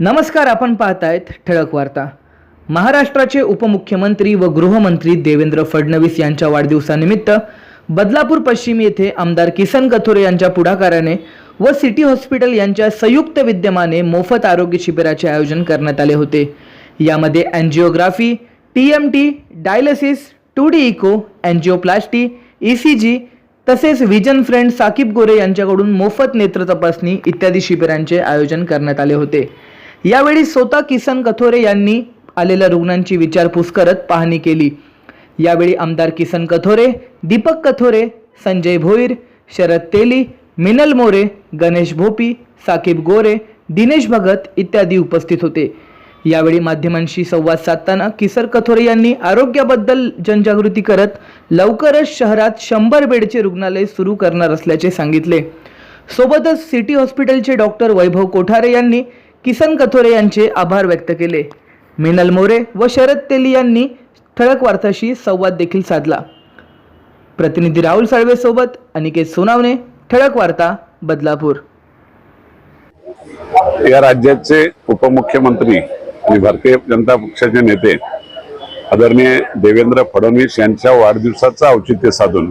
नमस्कार आपण पाहतायत ठळक वार्ता. महाराष्ट्राचे उपमुख्यमंत्री व गृहमंत्री देवेंद्र फडणवीस यांच्या वाढदिवसानिमित्त बदलापूर पश्चिम येथे आमदार किसन कथोरे यांच्या पुढाकाराने व सिटी हॉस्पिटल यांच्या संयुक्त विद्यमाने मोफत आरोग्य शिबिराचे आयोजन करण्यात आले होते. यामध्ये angiography T M T dialysis two D echo angioplasty E C G तसेच व्हिजन फ्रेंड साकीब गोरे यांच्याकडून मोफत नेत्र तपासणी इत्यादी शिबिरांचे आयोजन करण्यात आले होते. यावेळी स्वतः किसन कथोरे यांनी आलेल्या रुग्णांची विचारपूस करत पाहणी केली. यावेळी आमदार किसन कथोरे दीपक कथोरे संजय भोईर शरद तेली मिनल मोरे गणेश भोपी साकीब गोरे दिनेश भगत इत्यादी उपस्थित होते. यावेळी माध्यमांशी संवाद साधताना किसर कथोरे यांनी आरोग्याबद्दल जनजागृती करत लवकरच शहरात शंभर बेडचे रुग्णालय सुरू करणार असल्याचे सांगितले. सोबतच सिटी हॉस्पिटलचे डॉक्टर वैभव कोठारे यांनी किसन कथोरे यांचे आभार व्यक्त केले. मिनल मोरे व शरद तेली यांनी ठळक वार्ताशी संवाद देखील साधला. प्रतिनिधी राहुल साळवे सोबत अनिकेत सोनावणे ठळक वार्ता बदलापूर. या राज्याचे उपमुख्यमंत्री आणि भारतीय जनता पक्षाचे नेते आदरणीय देवेंद्र फडणवीस यांच्या वाढदिवसाचं औचित्य साधून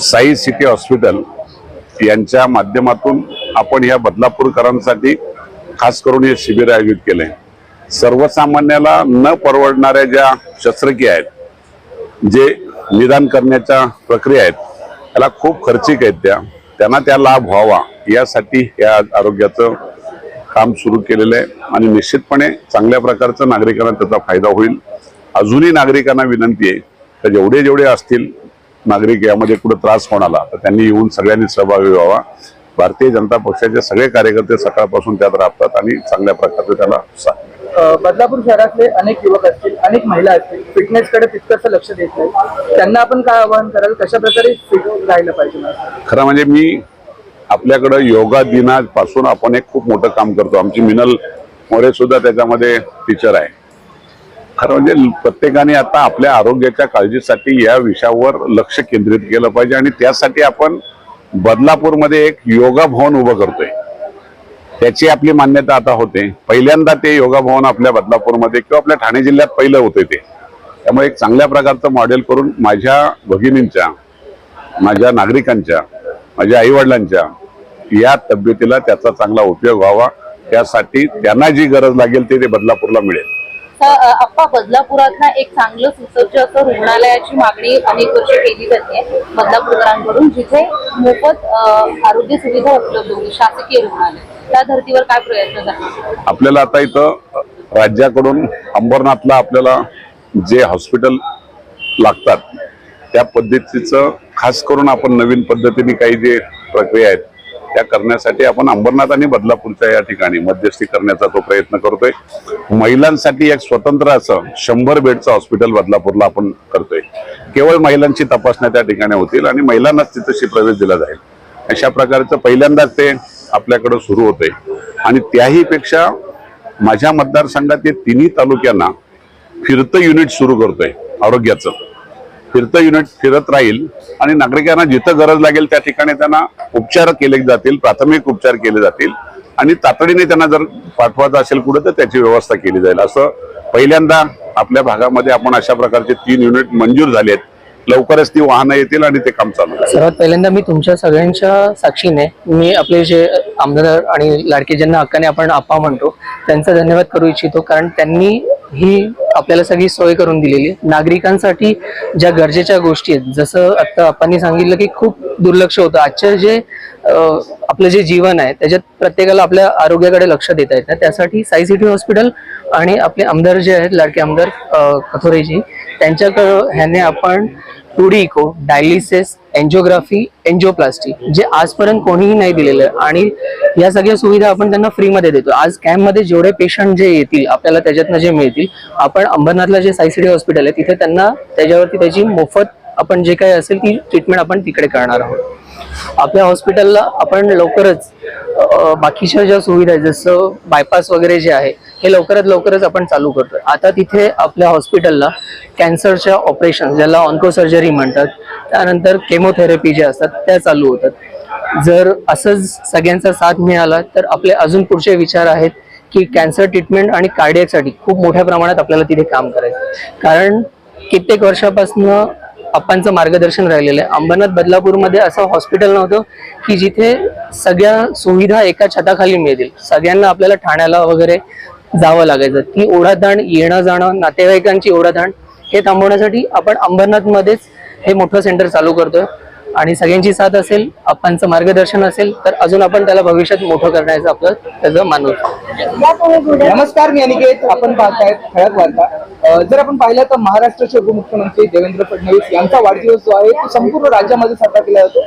साई सिटी हॉस्पिटल यांच्या माध्यमातून आपण या बदलापूरकरांसाठी खास करून हे शिबिर आयोजित केले. सर्वसामान्याला न परवडणाऱ्या ज्या शस्त्रक्रिया आहेत जे निदान करण्याच्या प्रक्रिया आहेत त्याला खूप खर्चिक आहेत त्या. त्यांना त्या लाभ व्हावा यासाठी या आरोग्याचं काम सुरू केलेलं आहे आणि निश्चितपणे चांगल्या प्रकारचं नागरिकांना त्याचा फायदा होईल. अजूनही नागरिकांना विनंती आहे तर जेवढे जेवढे असतील नागरिक यामध्ये कुठं त्रास होणारा तर त्यांनी येऊन सगळ्यांनी सहभागी व्हावा. भारतीय जनता पक्षाचे सगळे कार्यकर्ते सकाळपासून त्यात राबतात आणि चांगल्या प्रकारचे त्याला अ, बदलापूर शहरातले अनेक युवक असतील अनेक महिला असतील फिटनेस कडे तितकंसं लक्ष देत नाही त्यांना आपण काय आवाहन कराल? कशा प्रकारे फिट राहिलं पाहिजे खरं म्हणजे मी आपल्याकडं योगा दिनापासून आपण एक खूप मोठं काम करतो. आमची मिनल मोरे सुद्धा त्याच्यामध्ये टीचर आहे. खरं म्हणजे प्रत्येकाने आता आपल्या आरोग्याच्या काळजीसाठी या विषयावर लक्ष केंद्रित केलं पाहिजे आणि त्यासाठी आपण बदलापूरमध्ये एक योगा भवन उभं करतोय. त्याची आपली मान्यता आता होते. पहिल्यांदा ते योगा भवन आपल्या बदलापूरमध्ये किंवा आपल्या ठाणे जिल्ह्यात पहिलं होते ते. त्यामुळे एक चांगल्या प्रकारचं मॉडेल करून माझ्या भगिनींच्या माझ्या नागरिकांच्या माझ्या आईवडिलांच्या या तब्येतीला त्याचा चांगला उपयोग व्हावा. त्यासाठी त्यांना जी गरज लागेल ते ते बदलापूरला मिळेल. आप्पा बदलापुरातनं एक चांगलं सुसज्ज असं रुग्णालयाची मागणी अनेक वर्ष केली जाते बदलापूरकरांकडून जिथे मोफत आरोग्य सुविधा उपलब्ध होईल शासकीय रुग्णालय. त्या धर्तीवर काय प्रयत्न झाला आपल्याला आता इथं राज्याकडून अंबरनाथला आपल्याला जे हॉस्पिटल लागतात त्या पद्धतीचं खास करून आपण नवीन पद्धतीने काही जे प्रक्रिया आहेत त्या करण्यासाठी आपण अंबरनाथ आणि बदलापूरच्या या ठिकाणी मध्यस्थी करण्याचा तो प्रयत्न करतोय. महिलांसाठी एक स्वतंत्र असं शंभर बेडचं हॉस्पिटल बदलापूरला आपण करतोय. केवळ महिलांची तपासण्या त्या ठिकाणी होतील आणि महिलांनाच तिथंशी प्रवेश दिला जाईल. अशा प्रकारचं पहिल्यांदाच ते आपल्याकडं सुरू होते आणि त्याही पेक्षा माझ्या मतदारसंघात तिन्ही तालुक्यांना फिरतं युनिट सुरू करतोय आरोग्याचं. फिरतं युनिट फिरत राहील आणि नागरिकांना जिथं गरज लागेल त्या ठिकाणी त्यांना उपचार केले जातील प्राथमिक उपचार केले जातील. आणि तातडीने त्यांना जर पाठवायचं असेल कुठं तर त्याची व्यवस्था केली जाईल. असं पहिल्यांदा आपल्या भागामध्ये आपण अशा प्रकारचे तीन युनिट मंजूर झाले आहेत लवकरच ती वाहनं येतील आणि ते काम चालू आहे सर्वात पहिल्यांदा मी तुमच्या सगळ्यांच्या साक्षीने मी आपले जे आमदार आणि लाडके ज्यांना हक्काने आपण आप्पा म्हणतो त्यांचा धन्यवाद करू इच्छितो कारण त्यांनी ही आपल्याला सगळी सोय करून दिलेली आहे. नागरिकांसाठी ज्या गरजेच्या गोष्टी आहेत जसं आता आपण सांगितलं की खूप दुर्लक्ष होतं आजच्या जे आपलं जे जीवन आहे त्याच्यात प्रत्येकाला आपल्या आरोग्याकडे लक्ष देता येत नाही त्यासाठी साई सिटी हॉस्पिटल आणि आपले आमदार जे आहेत लाडके आमदार कथोरेजी त्यांच्याकडं ह्याने आपण इको डायलिसिस एन्जिओग्राफी एन्जिओप्लास्टी जे आजपर्यंत कोणीही नाही दिलेलं. आणि या सगळ्या सुविधा आपण त्यांना फ्रीमध्ये देतो. आज कॅम्पमध्ये जेवढे पेशंट जे येतील आपल्याला त्याच्यातनं जे मिळतील आपण अंबरनाथला जे साईसिटी हॉस्पिटल आहे तिथे त्यांना त्याच्यावरती त्याची मोफत आपण जे काही असेल ती ट्रीटमेंट आपण तिकडे करणार आहोत. आपल्या हॉस्पिटलला आपण लवकरच बाकीच्या ज्या सुविधा आहेत जसं बायपास वगैरे जे आहे हे लवकरात लवकरच आपण चालू करतोय. आता तिथे आपल्या हॉस्पिटलला कॅन्सरच्या ऑपरेशन ज्याला ऑन्को सर्जरी म्हणतात त्यानंतर केमोथेरपी जे असतात त्या चालू होतात. जर असंच सगळ्यांचा साथ मिळाला तर आपले अजून पुढचे विचार आहेत की कॅन्सर ट्रीटमेंट आणि कार्डियकसाठी खूप मोठ्या प्रमाणात आपल्याला तिथे काम करायचं कारण कित्येक वर्षापासून आप्पांचं मार्गदर्शन राहिलेलं आहे. अंबरनाथ बदलापूरमध्ये असं हॉस्पिटल नव्हतं की जिथे सगळ्या सुविधा एका छताखाली मिळतील. सगळ्यांना आपल्याला ठाण्याला वगैरे जावं लागायचं. ती ओढाधाण येणं जाणं नातेवाईकांची ओढाधाण हे थांबवण्यासाठी आपण अंबरनाथमध्येच हे मोठं सेंटर चालू करतोय. आणि सगळ्यांची साथ असेल आपणचं मार्गदर्शन असेल तर अजून आपण त्याला भविष्यात मोठं करण्याचं आपलं त्याचं मानू. नमस्कार मी अनिकेत. आपण पाहतायत ठळक वार्ता. जर आपण पाहिलं तर महाराष्ट्राचे उपमुख्यमंत्री देवेंद्र फडणवीस यांचा वाढदिवस जो आहे तो संपूर्ण राज्यामध्ये साजरा केला जातो.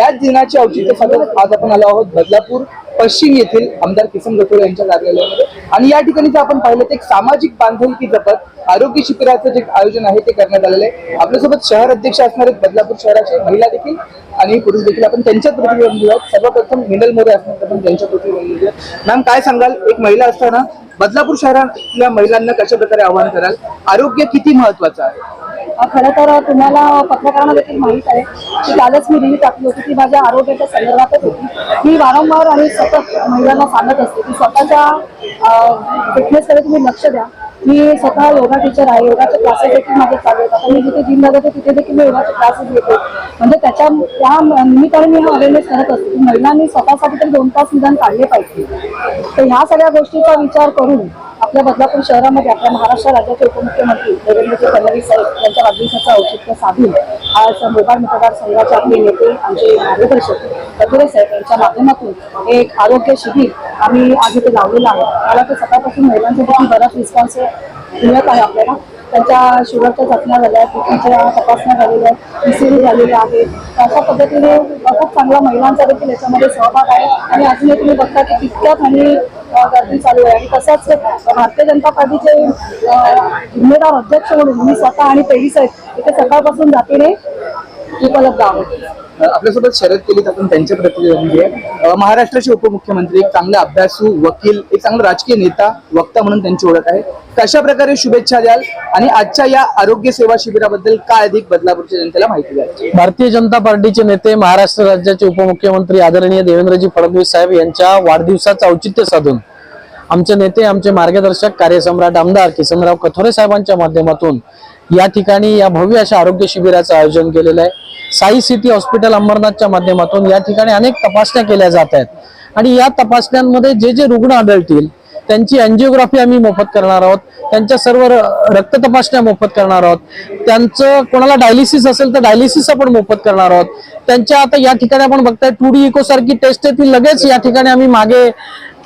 याच दिनाचे औचित्य साधत आज आपण आलो आहोत बदलापूर. पश्चिम येथील आमदार किसन गटोळे यांच्या कार्यालयामध्ये. आणि या ठिकाणी जर आपण पाहिलं तर एक सामाजिक बांधिलकी जपत आरोग्य शिबिराचं जे आयोजन आहे ते करण्यात आलेलं आहे. आपल्यासोबत शहर अध्यक्ष असणारे बदलापूर शहराचे महिला देखील आणि पुरुष देखील. आपण त्यांच्या प्रतिक्रिया आहोत. सर्वप्रथम मिनल मोरे असणार आपण त्यांच्या प्रतिक्रिया मॅम काय सांगाल? एक महिला असताना बदलापूर शहरातल्या महिलांना कशा प्रकारे आवाहन कराल? आरोग्य किती महत्वाचं आहे? खरं तर तुम्हाला पत्रकारांना देखील माहीत आहे की कालच मी रील टाकली होती ती माझ्या आरोग्याच्या संदर्भातच होती. मी वारंवार आणि सतत महिलांना सांगत असते की स्वतःच्या फिटनेसकडे तुम्ही लक्ष द्या. मी स्वतः योगा टीचर आहे योगाचे क्लासेस देखील माझे चालू आहेत. आता मी जिथे जिमला जाते तिथे देखील मी योगाचे क्लासेस घेते. म्हणजे त्याच्या त्या निमित्ताने मी हा अवेअरनेस करत असते महिलांनी स्वतःसाठी तरी दोन तास निदान काढले पाहिजे. तर ह्या सगळ्या गोष्टीचा विचार करून आपल्या बदलापूर शहरामध्ये आपल्या महाराष्ट्र राज्याचे उपमुख्यमंत्री देवेंद्रजी फडणवीस साहेब यांच्या वाढदिवसाचं औचित्य साधून आज मोबाईल मतदारसंघाचे आपले नेते आमचे मार्गदर्शक कटुरे साहेब यांच्या माध्यमातून एक आरोग्य शिबिर आम्ही आज इथे लावलेलं आहे. मला तर सकाळपासून महिलांसाठी बराच रिस्पॉन्स मिळत आहे आपल्याला. त्यांच्या शुगरच्या चाचण्या झाल्या किडनीच्या तपासण्या झालेल्या आहेत पीसीडी झालेल्या आहेत. अशा पद्धतीने खूप चांगला महिलांचा देखील याच्यामध्ये सहभाग आहे. आणि अजूनही तुम्ही बघता की तितक्याच आणि गर्दी चालू आहे. आणि तसंच भारतीय जनता पार्टीचे अ, जिम्मेदार अध्यक्ष म्हणून मी स्वतः आणि पेढी साहेब इथे सकाळपासून जातीने उपलब्ध आहोत आपल्यासोबत शरद केलीत आपण घेऊया अ, महाराष्ट्राचे उपमुख्यमंत्री एक चांगले अभ्यासू वकील एक चांगला राजकीय नेता वक्ता म्हणून त्यांची ओळख आहे. कशा प्रकारे शुभेच्छा द्याल आणि आजच्या या आरोग्य सेवा शिबिराबद्दल काय अधिक बदलापूरच्या जनतेला माहिती द्याल? भारतीय जनता पार्टीचे नेते महाराष्ट्र राज्याचे उपमुख्यमंत्री आदरणीय देवेंद्रजी फडणवीस साहेब यांच्या वाढदिवसाचं औचित्य साधून आमचे नेते आमचे मार्गदर्शक कार्यसम्राट आमदार किसनराव कथोरे साहेबांच्या माध्यमातून या ठिकाणी या भव्य अशा आरोग्य शिबिराचं आयोजन केलेलं आहे. साई सिटी हॉस्पिटल अंबरनाथच्या माध्यमातून या ठिकाणी अनेक तपासण्या केल्या जात आहेत. आणि या तपासण्यांमध्ये जे जे रुग्ण आढळतील त्यांची अँजिओग्राफी आम्ही मोफत करणार आहोत. त्यांच्या सर्व र- रक्त तपासण्या मोफत करणार आहोत. त्यांचं कोणाला डायलिसिस असेल तर डायलिसिस आपण मोफत करणार आहोत. त्यांच्या आता या ठिकाणी आपण बघताय टू डी इको सारखी टेस्ट आहे ती लगेच या ठिकाणी आम्ही मागे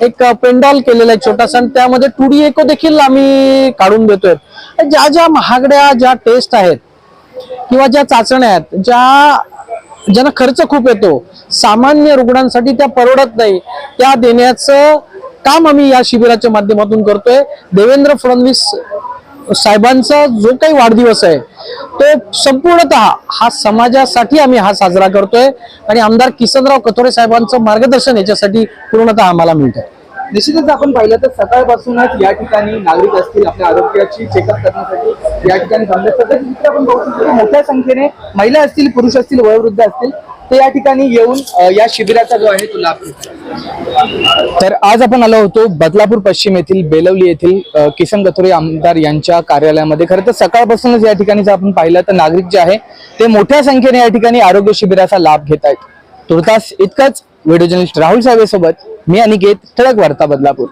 एक पेंडॉल केलेला आहे छोटासा आणि त्यामध्ये टू डी इको देखील आम्ही काढून देतोय. ज्या ज्या महागड्या ज्या टेस्ट आहेत किंवा ज्या चाचण्या आहेत ज्या ज्यांना खर्च खूप येतो सामान्य रुग्णांसाठी त्या परवडत नाही. त्या देण्याचं काम आम्ही या शिबिराच्या माध्यमातून करतोय. देवेंद्र फडणवीस साहेबांचा जो काही वाढदिवस आहे तो संपूर्णतः हा समाजासाठी आम्ही हा साजरा करतोय आणि आमदार किसनराव कथोरे साहेबांचं मार्गदर्शन याच्यासाठी पूर्णतः आम्हाला मिळतंय. निश्चितच आपण पाहिलं तर सकाळपासूनच या ठिकाणी नागरिक असतील आपल्या आरोग्याची चेकअप करण्यासाठी या ठिकाणी थांबले असतात तिथे आपण बघू शकतो मोठ्या संख्येने महिला असतील पुरुष असतील वयोवृद्ध असतील ते या ठिकाणी येऊन या शिबिराचा जो आहे तो लाभ तर आज आपण आलो होतो बदलापूर पश्चिम येथील बेलवली येथील किसन गथोरे आमदार यांच्या कार्यालयामध्ये. खरं तर सकाळपासूनच या ठिकाणी जर आपण पाहिलं तर नागरिक जे आहे ते मोठ्या संख्येने या ठिकाणी आरोग्य शिबिराचा लाभ घेत आहेत. तुर्तास इतकंच. व्हिडिओ जर्नलिस्ट राहुल साहेब सोबत मी अनिकेत ठळक वार्ता बदलापूर.